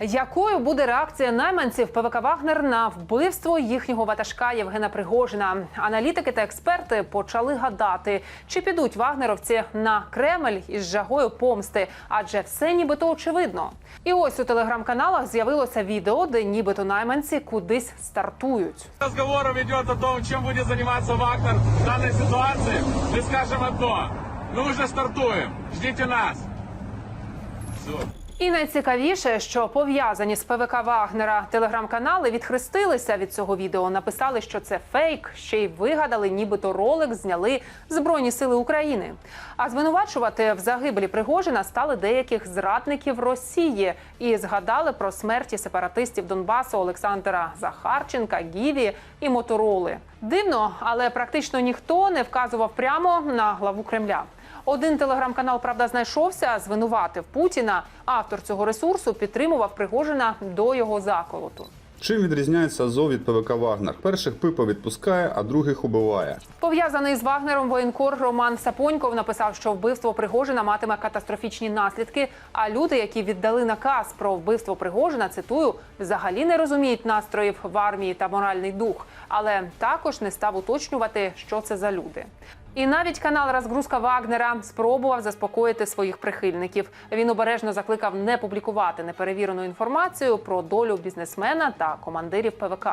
Якою буде реакція найманців ПВК Вагнер на вбивство їхнього ватажка Євгена Пригожина? Аналітики та експерти почали гадати, чи підуть вагнеровці на Кремль із жагою помсти, адже все нібито очевидно. І ось у телеграм-каналах з'явилося відео, де нібито найманці кудись стартують. разговоров идет о том, чем будет заниматься Вагнер в данной ситуации, мы скажем одно. Мы уже стартуем. Ждите нас. Все. І найцікавіше, що пов'язані з ПВК Вагнера телеграм-канали відхрестилися від цього відео. Написали, що це фейк, ще й вигадали, нібито ролик зняли Збройні Сили України. А звинувачувати в загибелі Пригожина стали деяких зрадників Росії і згадали про смерті сепаратистів Донбасу Олександра Захарченка, Гіві і Мотороли. Дивно, але практично ніхто не вказував прямо на главу Кремля. Один телеграм-канал Правда знайшовся, звинуватив Путіна. Автор цього ресурсу підтримував Пригожина до його заколоту. Чим відрізняється Азов від ПВК Вагнер? Перших пипа відпускає, а других убиває. Пов'язаний з Вагнером воєнкор Роман Сапоньков написав, що вбивство Пригожина матиме катастрофічні наслідки. А люди, які віддали наказ про вбивство Пригожина, цитую, взагалі не розуміють настроїв в армії та моральний дух, але також не став уточнювати, що це за люди. І навіть канал Розгрузка Вагнера спробував заспокоїти своїх прихильників. Він обережно закликав не публікувати неперевірену інформацію про долю бізнесмена та командирів ПВК.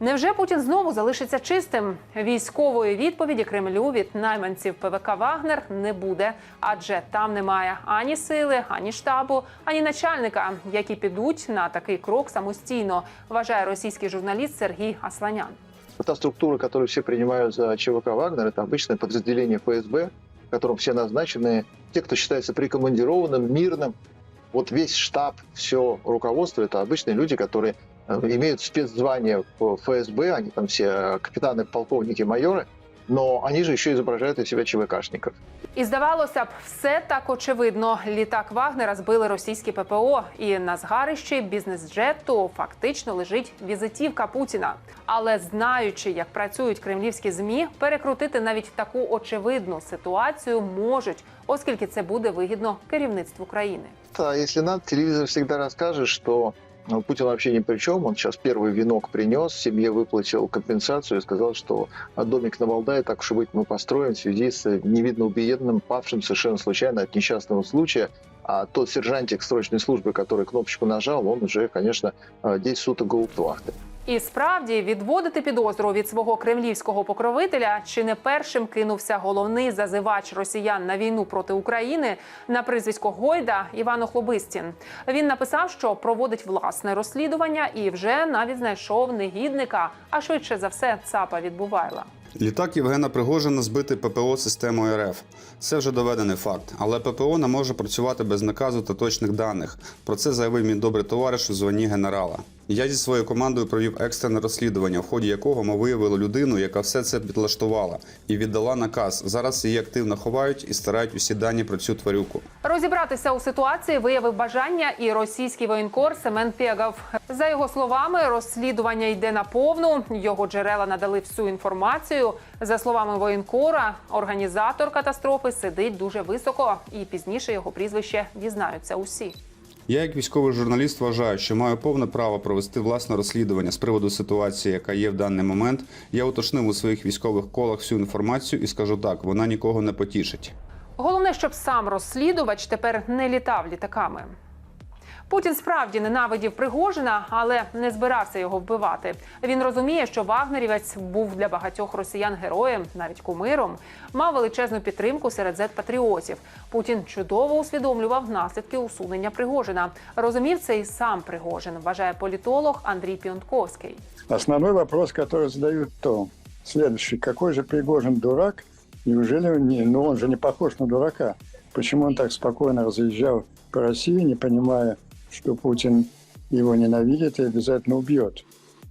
Невже Путін знову залишиться чистим? Військової відповіді Кремлю від найманців ПВК Вагнер не буде, адже там немає ані сили, ані штабу, ані начальника, які підуть на такий крок самостійно, вважає російський журналіст Сергій Асланян. Та структура, которую все принимают за ЧВК «Вагнер», это обычное подразделение ФСБ, в котором все назначены те, кто считается прикомандированным, мирным. Вот весь штаб, все руководство – это обычные люди, которые э, имеют спецзвание в ФСБ, они там все э, капитаны, полковники, майоры, но они же еще изображают из себя ЧВКшников. І здавалося б, все так очевидно. Літак Вагнера збили російські ППО, і на згарищі бізнес-джету фактично лежить візитівка Путіна. Але знаючи, як працюють кремлівські змі, перекрутити навіть таку очевидну ситуацію можуть, оскільки це буде вигідно керівництву країни. А если надо, телевизор всегда расскажет, что ну, Путин вообще ни при чем. Он сейчас первый венок принес, семье выплатил компенсацию и сказал, что а, домик на Валдае, так уж и быть, мы построим в связи с невидно убиенным, павшим совершенно случайно от несчастного случая. А тот сержантик срочной службы, который кнопочку нажал, он уже, конечно, а, 10 суток гауптвахты. І справді відводити підозру від свого кремлівського покровителя чи не першим кинувся головний зазивач росіян на війну проти України на прізвисько Гойда Іван Охлобистін. Він написав, що проводить власне розслідування і вже навіть знайшов негідника, а швидше за все ЦАПа відбувайла. Літак Євгена Пригожина збитий ППО системою РФ. Це вже доведений факт. Але ППО не може працювати без наказу та точних даних. Про це заявив мій добрий товариш у званні генерала. Я зі своєю командою провів екстрене розслідування, в ході якого ми виявили людину, яка все це підлаштувала і віддала наказ. Зараз її активно ховають і старають усі дані про цю тварюку. Розібратися у ситуації виявив бажання і російський воєнкор Семен Пєгав. За його словами, розслідування йде на повну. Його джерела надали всю інформацію. За словами воєнкора, організатор катастрофи сидить дуже високо, і пізніше його прізвище дізнаються усі. Я, як військовий журналіст, вважаю, що маю повне право провести власне розслідування з приводу ситуації, яка є в даний момент. Я уточнив у своїх військових колах всю інформацію і скажу так: вона нікого не потішить. Головне, щоб сам розслідувач тепер не літав літаками. Путін справді ненавидів Пригожина, але не збирався його вбивати. Він розуміє, що вагнерівець був для багатьох росіян героєм, навіть кумиром, мав величезну підтримку серед зет-патріотів. Путін чудово усвідомлював наслідки усунення Пригожина. Розумів це і сам Пригожин, вважає політолог Андрій Піонтковський. Основной вопрос, который задают, то следующий. Какой же Пригожин дурак? Неужели он не... Ну, он же не похож на дурака. Почему он так спокойно разъезжал по России, не понимая, что Путин его ненавидит и обязательно убьет?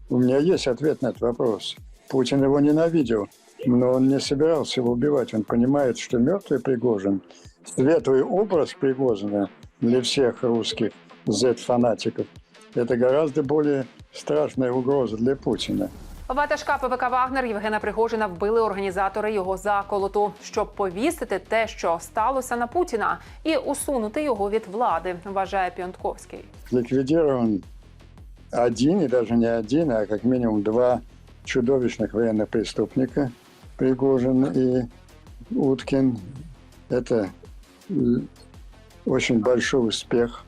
У меня есть ответ на этот вопрос. Путин его ненавидел, но он не собирался его убивать. Он понимает, что мертвый Пригожин, светлый образ Пригожина для всех русских Z-фанатиков, это гораздо более страшная угроза для Путина. Ватажка ПВК Вагнер Євгена Пригожина вбили організатори його заколоту, щоб повісити те, що сталося на Путіна, і усунути його від влади, вважає Піонтковський. ликвидирован один, и даже не один, а как минимум два чудовищных военных преступника, Пригожин и Уткин. Это м, очень большой успех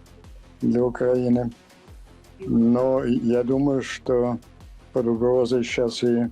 для Украины. Но я думаю, что под угрозой сейчас и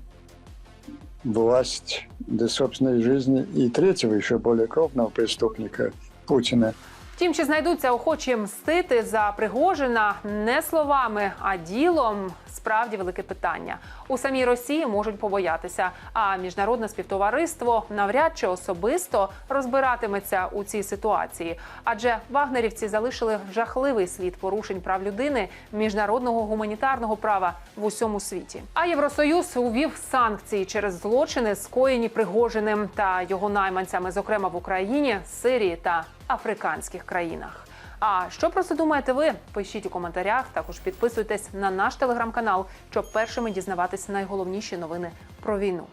власть для собственной жизни. И третьего, еще более крупного преступника Путина – Втім, чи знайдуться охочі мстити за Пригожина не словами, а ділом справді велике питання. У самій Росії можуть побоятися, а міжнародне співтовариство навряд чи особисто розбиратиметься у цій ситуації. Адже вагнерівці залишили жахливий слід порушень прав людини, міжнародного гуманітарного права в усьому світі. А Євросоюз увів санкції через злочини, скоєні Пригожиним та його найманцями, зокрема в Україні, Сирії та африканських країнах. А що про це думаєте ви? Пишіть у коментарях. Також підписуйтесь на наш телеграм-канал, щоб першими дізнаватися найголовніші новини про війну.